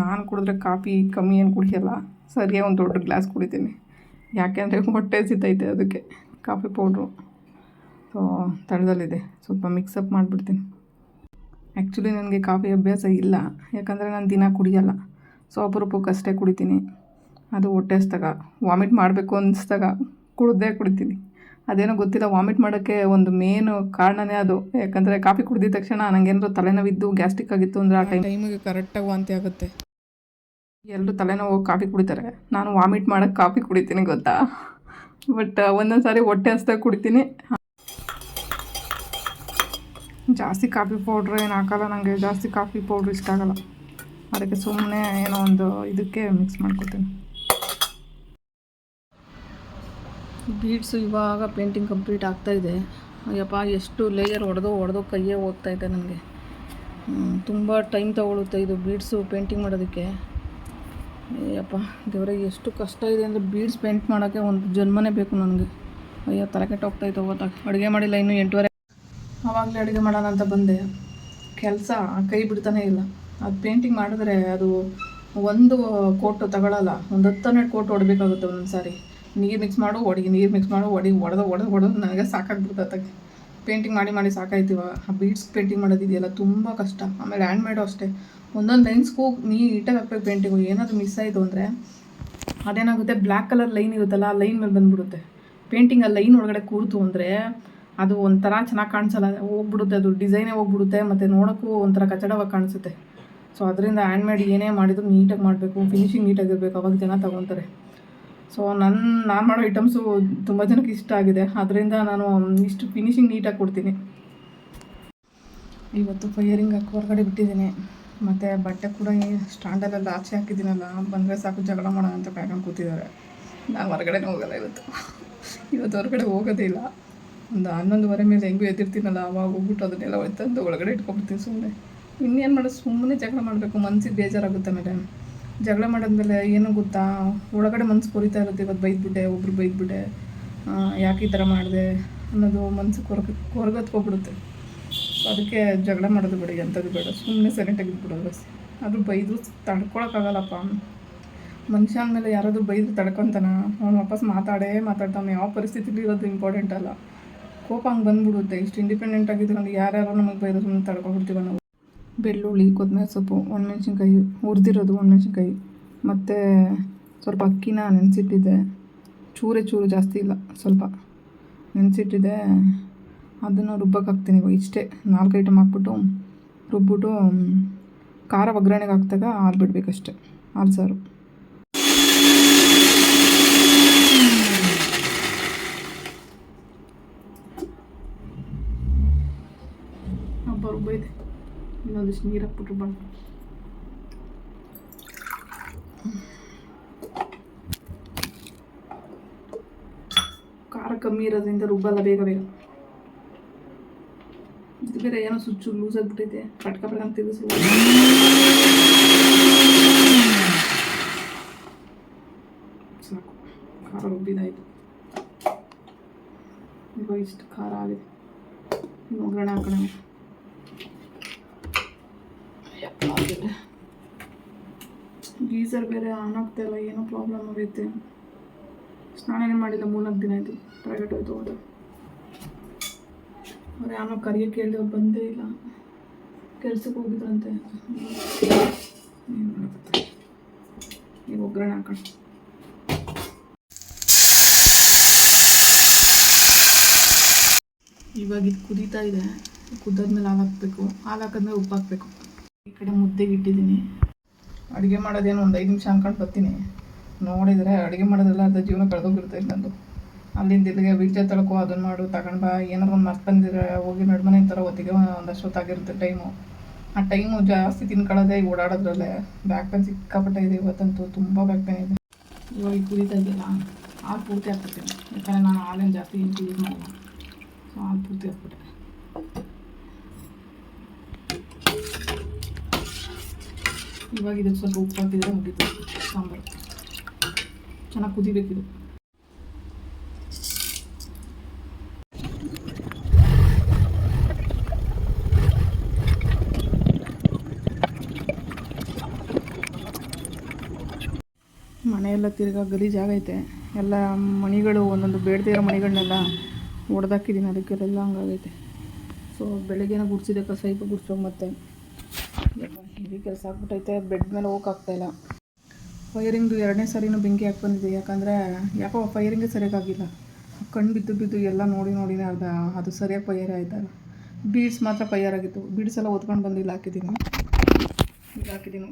ನಾನು ಕುಡಿದ್ರೆ ಕಾಫಿ ಕಮ್ಮಿ ಏನು ಕುಡಿಯಲ್ಲ, ಸರಿಯಾಗಿ ಒಂದು ದೊಡ್ಡ ಗ್ಲಾಸ್ ಕುಡಿತೀನಿ. ಯಾಕೆಂದರೆ ಹೊಟ್ಟೆ ಸಿದ್ದೈತೆ ಅದಕ್ಕೆ ಕಾಫಿ ಪೌಡ್ರು. ಸೊ ತಳದಲ್ಲಿದೆ. ಸ್ವಲ್ಪ ಮಿಕ್ಸಪ್ ಮಾಡಿಬಿಡ್ತೀನಿ. ಆ್ಯಕ್ಚುಲಿ ನನಗೆ ಕಾಫಿ ಅಭ್ಯಾಸ ಇಲ್ಲ. ಯಾಕಂದರೆ ನಾನು ದಿನ ಕುಡಿಯಲ್ಲ. ಸೊ ಅಪರೂಪಕ್ಕಷ್ಟೇ ಕುಡಿತೀನಿ. ಅದು ಹೊಟ್ಟೆ ಹಸ್ದಾಗ ವಾಮಿಟ್ ಮಾಡಬೇಕು ಅನ್ನಿಸ್ದಾಗ ಕುಡ್ದೇ ಕುಡಿತೀನಿ. ಅದೇನೋ ಗೊತ್ತಿಲ್ಲ ವಾಮಿಟ್ ಮಾಡೋಕ್ಕೆ ಒಂದು ಮೇನ್ ಕಾರಣನೇ ಅದು. ಯಾಕಂದರೆ ಕಾಫಿ ಕುಡಿದ ತಕ್ಷಣ ನನಗೇನಾದ್ರು ತಲೆನೋವಿದ್ದು ಗ್ಯಾಸ್ಟ್ರಿಕ್ ಆಗಿತ್ತು ಅಂದರೆ ಆ ಟೈಮ್ ಟೈಮಿಗೆ ಕರೆಕ್ಟಾಗಿ ವಾಂತಿ ಆಗುತ್ತೆ. ಎಲ್ಲರೂ ತಲೆನೋವು, ಕಾಫಿ ಕುಡಿತಾರೆ. ನಾನು ವಾಮಿಟ್ ಮಾಡೋಕೆ ಕಾಫಿ ಕುಡಿತೀನಿ ಗೊತ್ತಾ? ಬಟ್ ಒಂದೊಂದು ಸಾರಿ ಹೊಟ್ಟೆ ಹಸ್ದಾಗ ಕುಡಿತೀನಿ. ಜಾಸ್ತಿ ಕಾಫಿ ಪೌಡ್ರ್ ಏನು ಹಾಕಲ್ಲ ನನಗೆ ಜಾಸ್ತಿ ಕಾಫಿ ಪೌಡ್ರ್ ಇಷ್ಟ ಆಗಲ್ಲ. ಅದಕ್ಕೆ ಸುಮ್ಮನೆ ಏನೋ ಒಂದು ಇದಕ್ಕೆ ಮಿಕ್ಸ್ ಮಾಡ್ಕೊತೀನಿ. ಬೀಡ್ಸು ಇವಾಗ ಪೇಂಟಿಂಗ್ ಕಂಪ್ಲೀಟ್ ಆಗ್ತಾ ಇದೆ. ಅಯ್ಯಪ್ಪ, ಎಷ್ಟು ಲೇಯರ್ ಹೊಡೆದು ಹೊಡೆದು ಕೈಯೇ ಹೋಗ್ತಾ ಇದೆ ನನಗೆ. ತುಂಬ ಟೈಮ್ ತಗೊಳುತ್ತೆ ಇದು ಬೀಡ್ಸು ಪೇಂಟಿಂಗ್ ಮಾಡೋದಕ್ಕೆ. ಅಯ್ಯಪ್ಪ, ದೇವರೇ, ಎಷ್ಟು ಕಷ್ಟ ಇದೆ ಅಂದರೆ ಬೀಡ್ಸ್ ಪೇಂಟ್ ಮಾಡೋಕ್ಕೆ ಒಂದು ಜನ್ಮನೇ ಬೇಕು ನನಗೆ. ಅಯ್ಯೋ, ತಲೆ ಕೆಟ್ಟೋಗ್ತಾಯಿತ್ತು ಅವತ್ತಾಗ ಅಡುಗೆ ಮಾಡಿಲ್ಲ ಇನ್ನೂ ಎಂಟೂವರೆ. ಆವಾಗಲೇ ಅಡುಗೆ ಮಾಡೋಣ ಅಂತ ಬಂದೆ. ಕೆಲಸ ಕೈ ಬಿಡ್ತಾನೇ ಇಲ್ಲ. ಅದು ಪೇಂಟಿಂಗ್ ಮಾಡಿದ್ರೆ ಅದು ಒಂದು ಕೋಟು ತಗೊಳ್ಳಲ್ಲ ಒಂದು ಹತ್ತು ಹನ್ನೆರಡು ಕೋಟ್ ಹೊಡಬೇಕಾಗುತ್ತೆ ಒಂದೊಂದು ಸಾರಿ ನೀರು ಮಿಕ್ಸ್ ಮಾಡು, ಒಡಿಗೆ ನೀರು ಮಿಕ್ಸ್ ಮಾಡು, ಒಡಿಗೆ ಒಡೆದು ಒಡೆದು ಒಡೆದು ನನಗೆ ಸಾಕಾಗ್ಬಿಡ್ತದೆ ಪೇಂಟಿಂಗ್ ಮಾಡಿ ಮಾಡಿ ಸಾಕಾಯ್ತೀವ ಆ ಬೀಡ್ಸ್ ಪೇಂಟಿಂಗ್ ಮಾಡೋದಿದೆಯಲ್ಲ ತುಂಬ ಕಷ್ಟ. ಆಮೇಲೆ ಹ್ಯಾಂಡ್ ಮೇಡು ಅಷ್ಟೇ. ಒಂದೊಂದು ಲೈನ್ಸ್ಗೂ ನೀಟಾಗಿ ಹಾಕ್ಬೇಕು ಪೇಂಟಿಂಗು ಏನಾದರೂ ಮಿಸ್ ಆಯಿತು ಅಂದರೆ ಅದೇನಾಗುತ್ತೆ? ಬ್ಲ್ಯಾಕ್ ಕಲರ್ ಲೈನ್ ಇರುತ್ತಲ್ಲ, ಆ ಲೈನ್ ಮೇಲೆ ಬಂದ್ಬಿಡುತ್ತೆ. ಪೇಂಟಿಂಗ್ ಆ ಲೈನ್ ಒಳಗಡೆ ಕೂರ್ತು ಅಂದರೆ ಅದು ಒಂಥರ ಚೆನ್ನಾಗಿ ಕಾಣಿಸಲ್ಲ. ಹೋಗ್ಬಿಡುತ್ತೆ ಅದು ಡಿಸೈನೇ ಹೋಗ್ಬಿಡುತ್ತೆ, ಮತ್ತು ನೋಡೋಕ್ಕೂ ಒಂಥರ ಕಚಡವಾಗಿ ಕಾಣಿಸುತ್ತೆ. ಸೊ ಅದರಿಂದ ಹ್ಯಾಂಡ್ ಮೇಡ್ ಏನೇ ಮಾಡಿದ್ರು ನೀಟಾಗಿ ಮಾಡಬೇಕು ಫಿನಿಶಿಂಗ್ ನೀಟಾಗಿರಬೇಕು ಅವಾಗ ಜನ ತಗೊತಾರೆ. ಸೊ ನನ್ನ ನಾನು ಮಾಡೋ ಐಟಮ್ಸು ತುಂಬ ಜನಕ್ಕೆ ಇಷ್ಟ ಆಗಿದೆ. ಅದರಿಂದ ನಾನು ಇಷ್ಟು ಫಿನಿಶಿಂಗ್ ನೀಟಾಗಿ ಕೊಡ್ತೀನಿ. ಇವತ್ತು ಫೈಯರಿಂಗ್ ಹಾಕಿ ಹೊರಗಡೆ ಬಿಟ್ಟಿದ್ದೀನಿ. ಮತ್ತು ಬಟ್ಟೆ ಕೂಡ ಸ್ಟ್ಯಾಂಡಲ್ಲೆಲ್ಲ ಆಚೆ ಹಾಕಿದ್ದೀನಲ್ಲ, ಬಂದರೆ ಸಾಕು ಜಗಳ ಮಾಡೋಣ ಅಂತ ಕಾಯ್ಕೊಂಡು ಕೂತಿದ್ದಾರೆ. ನಾನು ಹೊರಗಡೆನೇ ಹೋಗಲ್ಲ ಇವತ್ತು. ಇವತ್ತು ಹೊರಗಡೆ ಹೋಗೋದೇ ಇಲ್ಲ. ಒಂದು ಹನ್ನೊಂದುವರೆ ಮೇಲೆ ಹೆಂಗೂ ಎದ್ದಿರ್ತೀನಲ್ಲ, ಅವಾಗ ಹೋಗ್ಬಿಟ್ಟು ಅದನ್ನೆಲ್ಲ ತಂದು ಒಳಗಡೆ ಇಟ್ಕೊಂಡ್ಬಿಡ್ತೀನಿ ಸುಮ್ಮನೆ ಇನ್ನೇನು ಮಾಡೋದು ಸುಮ್ಮನೆ ಜಗಳ ಮಾಡಬೇಕು, ಮನ್ಸಿಗೆ ಬೇಜಾರಾಗುತ್ತೆ ಆಮೇಲೆ ಜಗಳ ಮಾಡಿದ್ಮೇಲೆ ಏನು ಗೊತ್ತಾ? ಒಳಗಡೆ ಮನ್ಸು ಕೊರಿತಾ ಇರುತ್ತೆ ಇವತ್ತು ಬೈದ್ಬಿಟ್ಟೆ, ಒಬ್ರು ಬೈದ್ಬಿಟ್ಟೆ. ಯಾಕೆ ಈ ಥರ ಮಾಡಿದೆ ಅನ್ನೋದು ಮನಸ್ಸು ಕೊರಗ ಕೊರಗತ್ಕೊಬಿಡುತ್ತೆ ಸೊ ಅದಕ್ಕೆ ಜಗಳ ಮಾಡೋದು ಬೇಡ ಎಂಥದ್ದು ಬೇಡ. ಸುಮ್ಮನೆ ಸೈಲೆಂಟಾಗಿ ಬಿಡೋದು ಬಸ್ ಅದು ಬೈದು ತಡ್ಕೊಳಕ್ಕಾಗಲ್ಲಪ್ಪ. ಮನುಷ್ಯ ಅಂದಮೇಲೆ ಯಾರಾದರೂ ಬೈದು ತಡ್ಕೊತಾನ? ಅವ್ನು ವಾಪಸ್ ಮಾತಾಡೇ ಮಾತಾಡ್ತಾನೆ ಯಾವ ಪರಿಸ್ಥಿತಿಲಿ ಇರೋದು ಇಂಪಾರ್ಟೆಂಟ್ ಅಲ್ಲ. ಕೋಪ ಹಂಗೆ ಬಂದ್ಬಿಡುತ್ತೆ. ಇಷ್ಟು ಇಂಡಿಪೆಂಡೆಂಟ್ ನಮ್ಗೆ ಯಾರ್ಯಾರೋ ನಮಗೆ ಬೈದು ಸುಮ್ಮನೆ ತಡ್ಕೊಬಿಡ್ತೀವ ನಾವು. ಬೆಳ್ಳುಳ್ಳಿ ಕೊತ್ತಂಬರಿ ಸೊಪ್ಪು, ಒಣಮೆಣ್ಸಿನ್ಕಾಯಿ, ಹುರಿದಿರೋದು ಒಣಮೆಣ್ಸಿನ್ಕಾಯಿ. ಮತ್ತು ಸ್ವಲ್ಪ ಅಕ್ಕಿನ ನೆನೆಸಿಟ್ಟಿದ್ದೆ. ಚೂರೇ ಚೂರು ಜಾಸ್ತಿ ಇಲ್ಲ, ಸ್ವಲ್ಪ ನೆನೆಸಿಟ್ಟಿದ್ದೆ. ಅದನ್ನು ರುಬ್ಬಕ್ಕೆ ಹಾಕ್ತೀನಿ ಇಷ್ಟೇ. ನಾಲ್ಕು ಐಟಮ್ ಹಾಕ್ಬಿಟ್ಟು ರುಬ್ಬಿಟ್ಟು ಖಾರ ಒಗ್ಗರಣೆಗೆ ಹಾಕಿದಾಗ ಹಾಲು ಬಿಡಬೇಕಷ್ಟೆ, ಹಾಲು ಸಾರು. ಹಬ್ಬ ಇನ್ನೊಂದಿಷ್ಟು ನೀರು ಹಾಕ್ಬಿಟ್ರು ಬಂದು ಖಾರ ಕಮ್ಮಿ ಇರೋದ್ರಿಂದ ರುಬ್ಬಲ್ಲ ಬೇಗ ಬೇಗ ಇದು ಬೇರೆ ಏನೋ ಸುಚ್ಚು ಲೂಸ್ ಆಗಿಬಿಟ್ಟಿದೆ ಪಟ್ಕ ಪಟ್ಕ ತಿಳಿಸು ಸಾಕು ಖಾರ ರುಬ್ಬಿದಾಯಿತು ಇವಾಗ ಇಷ್ಟು ಖಾರ ಆಗಿದೆ ಒಗ್ಗರಣೆ ಹಾಕೋಣ ಗೀಸರ್ ಬೇರೆ ಆನ್ ಆಗ್ತಾ ಇಲ್ಲ, ಏನೋ ಪ್ರಾಬ್ಲಮ್ ಆಗೈತೆ. ಸ್ನಾನನೇ ಮಾಡಿಲ್ಲ, ಮೂರ್ನಾಲ್ಕು ದಿನ ಆಯಿತು. ಪ್ರೈವೇಟ್ ಹೋಯ್ತು ಹೋದ ಅವ್ರು ಯಾರೋ ಕರಿಯೋಕ್ಕೆ ಕೇಳಿದೆ ಬಂದೇ ಇಲ್ಲ. ಕೆಲ್ಸಕ್ಕೆ ಹೋಗಿದ್ರಂತೆ. ಈಗ ಒಗ್ಗರಣೆ ಹಾಕೋಣ. ಇವಾಗ ಇದು ಕುದೀತಾ ಇದೆ. ಕುದ್ದಾದ್ಮೇಲೆ ಹಾಲು ಹಾಕಬೇಕು. ಹಾಲು ಹಾಕಿದ್ಮೇಲೆ ಉಪ್ಪು ಹಾಕಬೇಕು. ಈ ಕಡೆ ಮುದ್ದೆಗೆ ಇಟ್ಟಿದ್ದೀನಿ. ಅಡುಗೆ ಮಾಡೋದೇನು ಒಂದು ಐದು ನಿಮಿಷ ಅಂದ್ಕೊಂಡು ಬರ್ತೀನಿ. ನೋಡಿದರೆ ಅಡುಗೆ ಮಾಡೋದೆಲ್ಲ ಅರ್ಧ ಜೀವನ ಕಳೆದೋಗಿರ್ತೈತೆ ನಂದು ಅಲ್ಲಿಂದ ಇಲ್ಲಿಗೆ ಬೀಜ ತಳಕೋ ಅದನ್ನು ಮಾಡು, ತಗೊಂಡು ಬಾ. ಏನಾರು ಒಂದು ಮಸ್ತ್ ಬಂದಿದ್ರೆ ಹೋಗಿ ನಡ್ಮನೆ ಥರ ಹೊತ್ತಿಗೆ ಒಂದಷ್ಟು ಹೊತ್ತಾಗಿರುತ್ತೆ ಟೈಮು. ಆ ಟೈಮು ಜಾಸ್ತಿ ತಿನ್ಕೊಳ್ಳೋದೇ ಓಡಾಡೋದ್ರಲ್ಲೇ ಬ್ಯಾಕ್ ಪೇನ್ ಸಿಕ್ಕಾಪಟ್ಟೆ ಇದೆ ಇವತ್ತಂತೂ, ತುಂಬ ಬ್ಯಾಕ್ ಪೇನ್ ಇದೆ. ಇವಾಗ ಕುರಿತಾ ಇದೆಯಲ್ಲ, ಹಾಲು ಪೂರ್ತಿ ಹಾಕ್ಬಿಡ್ತೀನಿ. ಯಾಕಂದರೆ ನಾನು ಹಾಲೇನು ಜಾಸ್ತಿ ಏನು ಯೂಸ್ ಮಾಡಲ್ಲ. ಸೊ ಹಾಲು ಪೂರ್ತಿ ಹಾಕ್ಬಿಟ್ಟೆ. ಇವಾಗ ಇದಕ್ಕೆ ಸ್ವಲ್ಪ ಉಪ್ಪು ಹಾಕಿದರೆ ಮುಗಿತು. ಸಾಂಬಾರು. ಚೆನ್ನಾಗಿ ಕುದಿಬೇಕಿದು ಮನೆಯೆಲ್ಲ ತಿರ್ಗಾ ಗಲೀಜಾಗೈತೆ ಎಲ್ಲ ಮಣಿಗಳು, ಒಂದೊಂದು ಬೇಡದೇ ಇರೋ ಮಣಿಗಳನ್ನೆಲ್ಲ ಒಡೆದಾಕಿದ್ದೀನಿ ಅದಕ್ಕೆಲ್ಲ ಹಂಗಾಗೈತೆ. ಸೊ ಬೆಳಗ್ಗೆನ ಗುಡಿಸಿದೆ, ಕಸ ಇಪ್ಪ ಮತ್ತೆ ಹೆವಿ ಕೆಲಸ ಆಗ್ಬಿಟ್ಟೈತೆ, ಬೆಡ್ ಮೇಲೆ ಹೋಗಕ್ಕಾಗ್ತಾಯಿಲ್ಲ ಫೈರಿಂಗ್ದು ಎರಡನೇ ಸಾರಿನೂ ಬೆಂಕಿ ಹಾಕಿ ಬಂದಿದೆ, ಯಾಕಂದರೆ ಯಾಕೋ ಫೈರಿಂಗೇ ಸರಿಯಾಗಿಲ್ಲ ಕಣ್ಣು ಬಿದ್ದು ಬಿದ್ದು ಎಲ್ಲ ನೋಡಿ ನೋಡಿನೇ ಅರ್ಧ, ಅದು ಸರಿಯಾಗಿ ಫೈರ್ ಆಯ್ತಲ್ಲ ಬೀಡ್ಸ್ ಮಾತ್ರ ಫೈರ್ ಆಗಿತ್ತು. ಬೀಡ್ಸ್ ಎಲ್ಲ ಓದ್ಕೊಂಡು ಬಂದು ಇಲ್ಲಿ ಹಾಕಿದ್ದೀನಿ. ಇಲ್ಲಿ ಹಾಕಿದ್ದೀನಿ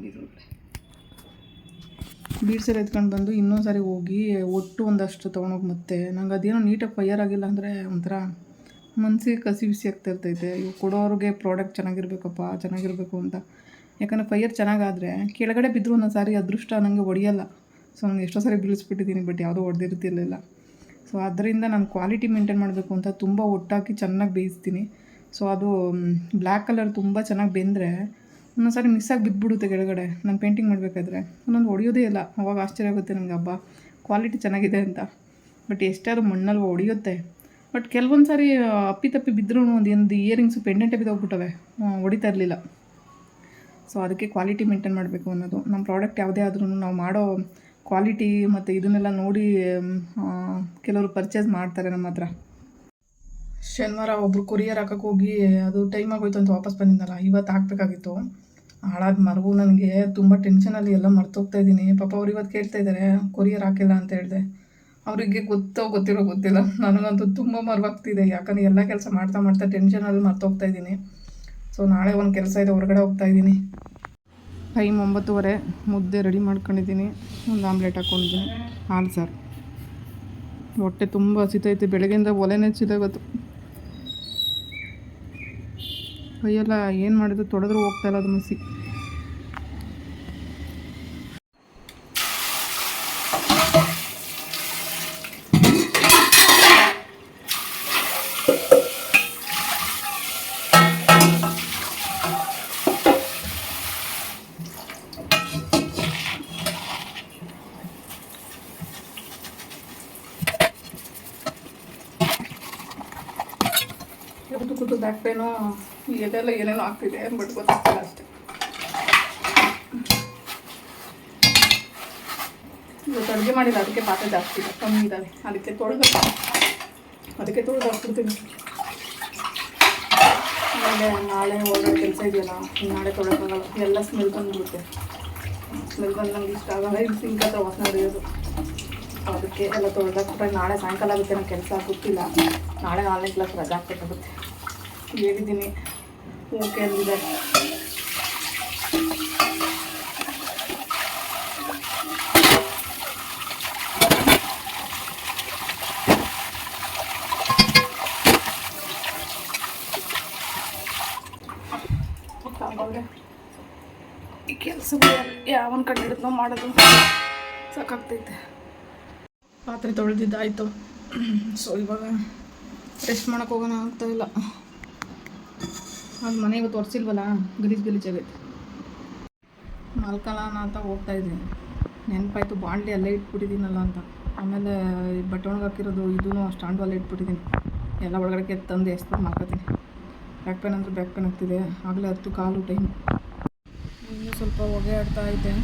ಬೀಡ್ಸ್ ಎಲ್ಲ ಎತ್ಕೊಂಡು ಬಂದು ಇನ್ನೊಂದು ಸಾರಿ ಹೋಗಿ ಒಟ್ಟು ಒಂದಷ್ಟು ತೊಗೊಂಡೋಗಿ ಮತ್ತೆ. ನಂಗೆ ಅದೇನೋ ನೀಟಾಗಿ ಫೈರ್ ಆಗಿಲ್ಲ ಅಂದರೆ ಒಂಥರ ಮನಸ್ಸಿಗೆ ಕಸಿ ಬಿಸಿ ಆಗ್ತಾ ಇರ್ತೈತೆ. ಇವು ಕೊಡೋರಿಗೆ ಪ್ರಾಡಕ್ಟ್ ಚೆನ್ನಾಗಿರ್ಬೇಕಪ್ಪ, ಚೆನ್ನಾಗಿರಬೇಕು ಅಂತ. ಯಾಕಂದರೆ ಫೈಯರ್ ಚೆನ್ನಾಗಾದರೆ ಕೆಳಗಡೆ ಬಿದ್ದರೂ ಒಂದೊಂದು ಸಾರಿ ಅದೃಷ್ಟ ನನಗೆ ಹೊಡೆಯಲ್ಲ. ಸೊ ನಾನು ಎಷ್ಟೋ ಸಾರಿ ಬೀಳಿಸ್ಬಿಟ್ಟಿದ್ದೀನಿ ಬಟ್ ಯಾವುದೋ ಹೊಡೆದಿರ್ತಿರ್ಲಿಲ್ಲ. ಸೊ ಅದರಿಂದ ನಾನು ಕ್ವಾಲಿಟಿ ಮೇಂಟೈನ್ ಮಾಡಬೇಕು ಅಂತ ತುಂಬ ಒಟ್ಟಾಕಿ ಚೆನ್ನಾಗಿ ಬೇಯಿಸ್ತೀನಿ. ಸೊ ಅದು ಬ್ಲ್ಯಾಕ್ ಕಲರ್ ತುಂಬ ಚೆನ್ನಾಗಿ ಬೆಂದರೆ ಒಂದೊಂದು ಸಾರಿ ಮಿಸ್ಸಾಗಿ ಬಿದ್ದುಬಿಡುತ್ತೆ ಕೆಳಗಡೆ. ನಾನು ಪೇಂಟಿಂಗ್ ಮಾಡಬೇಕಾದ್ರೆ. ಒಂದೊಂದು ಹೊಡೆಯೋದೇ ಇಲ್ಲ. ಅವಾಗ ಆಶ್ಚರ್ಯ ಆಗುತ್ತೆ ನನಗೆ ಹಬ್ಬ ಕ್ವಾಲಿಟಿ ಚೆನ್ನಾಗಿದೆ ಅಂತ. ಬಟ್ ಎಷ್ಟಾದರೂ ಮಣ್ಣಲ್ಲಿ ಹೊಡೆಯುತ್ತೆ. ಬಟ್ ಕೆಲವೊಂದು ಸಾರಿ ಅಪ್ಪಿ ಬಿದ್ದರೂ ಒಂದು ಒಂದು ಇಯರಿಂಗ್ಸು ಪೆಂಡೆಂಟೇ ಬಿದ್ದೋಗ್ಬಿಟ್ಟವೆ. ಹೊಡಿತಾ ಇರಲಿಲ್ಲ. ಸೊ ಅದಕ್ಕೆ ಕ್ವಾಲಿಟಿ ಮೇಂಟೈನ್ ಮಾಡಬೇಕು ಅನ್ನೋದು. ನಮ್ಮ ಪ್ರಾಡಕ್ಟ್ ಯಾವುದೇ ಆದ್ರೂ ನಾವು ಮಾಡೋ ಕ್ವಾಲಿಟಿ ಮತ್ತು ಇದನ್ನೆಲ್ಲ ನೋಡಿ ಕೆಲವರು ಪರ್ಚೇಸ್ ಮಾಡ್ತಾರೆ ನಮ್ಮ ಹತ್ರ. ಶನಿವಾರ ಒಬ್ರು ಕೊರಿಯರ್ ಹಾಕಕ್ಕೆ ಹೋಗಿ ಅದು ಟೈಮ್ ಆಗೋಯ್ತು ಅಂತ ವಾಪಸ್ ಬಂದಿದ್ದಲ್ಲ ಇವತ್ತು ಹಾಕಬೇಕಾಗಿತ್ತು. ಹಾಳಾದ ಮರವು ನನಗೆ. ತುಂಬ ಟೆನ್ಷನಲ್ಲಿ ಎಲ್ಲ ಮರ್ತೋಗ್ತಾ ಇದ್ದೀನಿ. ಪಾಪ ಅವ್ರು ಇವತ್ತು ಕೇಳ್ತಾ ಇದ್ದಾರೆ ಕೊರಿಯರ್ ಹಾಕಿಲ್ಲ ಅಂತ ಹೇಳಿದೆ. ಅವರಿಗೆ ಗೊತ್ತೋ ಗೊತ್ತಿರೋ ಗೊತ್ತಿಲ್ಲ. ನನಗಂತೂ ತುಂಬ ಮರವಾಗ್ತಿದೆ. ಯಾಕಂದರೆ ಎಲ್ಲ ಕೆಲಸ ಮಾಡ್ತಾ ಮಾಡ್ತಾ ಟೆನ್ಷನಲ್ಲಿ ಮರ್ತೋಗ್ತಾ ಇದ್ದೀನಿ. ಸೊ ನಾಳೆ ಒಂದು ಕೆಲಸ ಇದೆ, ಹೊರಗಡೆ ಹೋಗ್ತಾ ಇದ್ದೀನಿ. ಟೈಮ್ ಒಂಬತ್ತುವರೆ, ಮುದ್ದೆ ರೆಡಿ ಮಾಡ್ಕೊಂಡಿದ್ದೀನಿ. ಒಂದು ಆಮ್ಲೆಟ್ ಹಾಕ್ಕೊಂಡಿದ್ದೀನಿ ಹಾಲು, ಸರ್. ಹೊಟ್ಟೆ ತುಂಬ ಹಸಿತೈತೆ. ಬೆಳಗ್ಗೆಯಿಂದ ಒಲೆನೇ ಹಚ್ಚಿದಾಗತ್ತು ಕೈಯೆಲ್ಲ ಏನು ಮಾಡಿದ್ರು? ತೊಡೆದ್ರೂ ಹೋಗ್ತಾ ಇಲ್ಲ ಅದು ಮಸಿ. ಕೂತು ಎಲ್ಲ ಏನೇನೋ ಆಗ್ತಿದೆ ಬಟ್ ಗೊತ್ತಾಗ್ತಿಲ್ಲ ಅಷ್ಟೆ. ಇವತ್ತು ಅಡುಗೆ ಮಾಡಿಲ್ಲ, ಅದಕ್ಕೆ ಪಾತ್ರೆ ಜಾಸ್ತಿ ಇದೆ ಕಮ್ಮಿ ಇದ್ದಾವೆ. ಅದಕ್ಕೆ ತೊಳೆದು ಅದಕ್ಕೆ ತೊಳೆದು ಹಾಕ್ಬಿಡ್ತೀನಿ. ಆಮೇಲೆ ನಾಳೆ ಹೋಗೋ ಕೆಲಸ ಇದೆಯಲ್ಲ, ನಾಳೆ ತೊಳೆಯೋಕ್ಕಾಗಲ್ಲ. ಎಲ್ಲ ಸ್ಮೆಲ್ ಬಂದ್ಬಿಡುತ್ತೆ. ಸ್ಮೆಲ್ ಬಂದು ನಂಗೆ ಇಷ್ಟ ಆಗಲ್ಲ. ಇಲ್ಲಿ ಸಿಂಕ್ ಹತ್ರ ವಾಸನೆ ಹೊಡೆಯೋದು ಅದಕ್ಕೆ ಎಲ್ಲ ತೊಳೆದಾಕ್ಬಿಟ್ರೆ ನಾಳೆ ಸಾಯಂಕಾಲ ಆಗುತ್ತೆ, ನಂಗೆ ಕೆಲಸ ಗೊತ್ತಿಲ್ಲ. ನಾಳೆ ಆನ್ಲೈನ್ ಕ್ಲಾಸ್ ರಜಾ ಹಾಕ್ಬೇಕಾಗುತ್ತೆ ಹೇಳಿದ್ದೀನಿ ಓಕೆ ಅಂದಿದ್ದಾರೆ ಕೆಲಸಗಳು ಯಾವನ್ ಕಡೆ ಹಿಡಿದ್ನೋ ಮಾಡೋದು ಸಾಕಾಗ್ತೈತೆ ಪಾತ್ರೆ ತೊಳೆದಿದ್ದಾಯಿತು ಸೊ ಇವಾಗ ರೆಸ್ಟ್ ಮಾಡೋಕೆ ಹೋಗೋಣ ಆಗ್ತಾ ಇಲ್ಲ ಅದು ಮನೆಗೆ ತೋರಿಸಿಲ್ವಲ್ಲ ಗಲೀಜ್ ಗಲೀಜು ಗಲೀಜಾಗೈತೆ ಮಲ್ಕೊಳ್ಳೋಣ ಅಂತ ಹೋಗ್ತಾ ಇದ್ದೀನಿ ನೆನಪಾಯ್ತು, ಬಾಂಡ್ಲಿ ಅಲ್ಲೇ ಇಟ್ಬಿಟ್ಟಿದ್ದೀನಲ್ಲ ಅಂತ. ಆಮೇಲೆ ಬಟ್ಟೆ ಹಾಕಿರೋದು ಇದೂ ಸ್ಟ್ಯಾಂಡ್ ಅಲ್ಲೇ ಇಟ್ಬಿಟ್ಟಿದ್ದೀನಿ. ಎಲ್ಲ ಒಳಗಡೆ ತಂದು ಎಸ್ಬಿಟ್ಟು ಮಾಡ್ಕೊತೀನಿ. ಬ್ಯಾಕ್ ಪೇನ್ ಅಂದರೆ ಬ್ಯಾಕ್ ಪೇನ್ ಆಗ್ತಿದೆ. ಆಗಲೇ ಹತ್ತು ಕಾಲು ಟೈಮ್. ಇನ್ನೂ ಸ್ವಲ್ಪ ಹೊಗೆ ಆಡ್ತಾ ಇದ್ದೆ.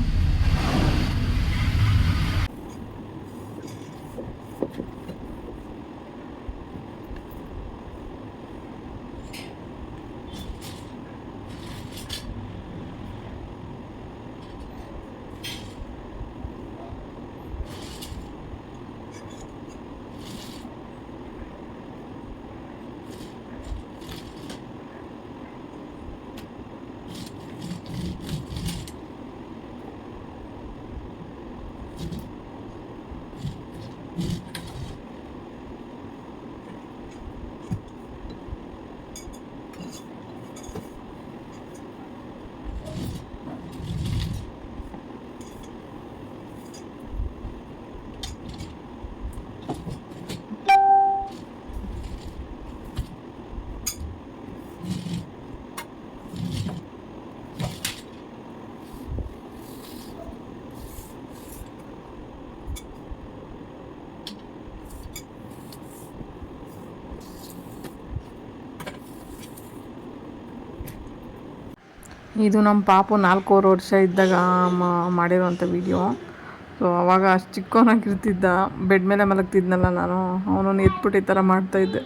ಇದು ನಮ್ಮ ಪಾಪು ನಾಲ್ಕೂವರೆ ವರ್ಷ ಇದ್ದಾಗ ಮಾಡಿರುವಂಥ ವಿಡಿಯೋ ಸೊ ಅವಾಗ ಅಷ್ಟು ಚಿಕ್ಕವನಾಗಿರ್ತಿದ್ದ ಬೆಡ್ ಮೇಲೆ ಮಲಗ್ತಿದ್ನಲ್ಲ ನಾನು. ಅವನನ್ನು ಎತ್ಬಿಟ್ಟು ಈ ಥರ ಮಾಡ್ತಾಯಿದ್ದೆ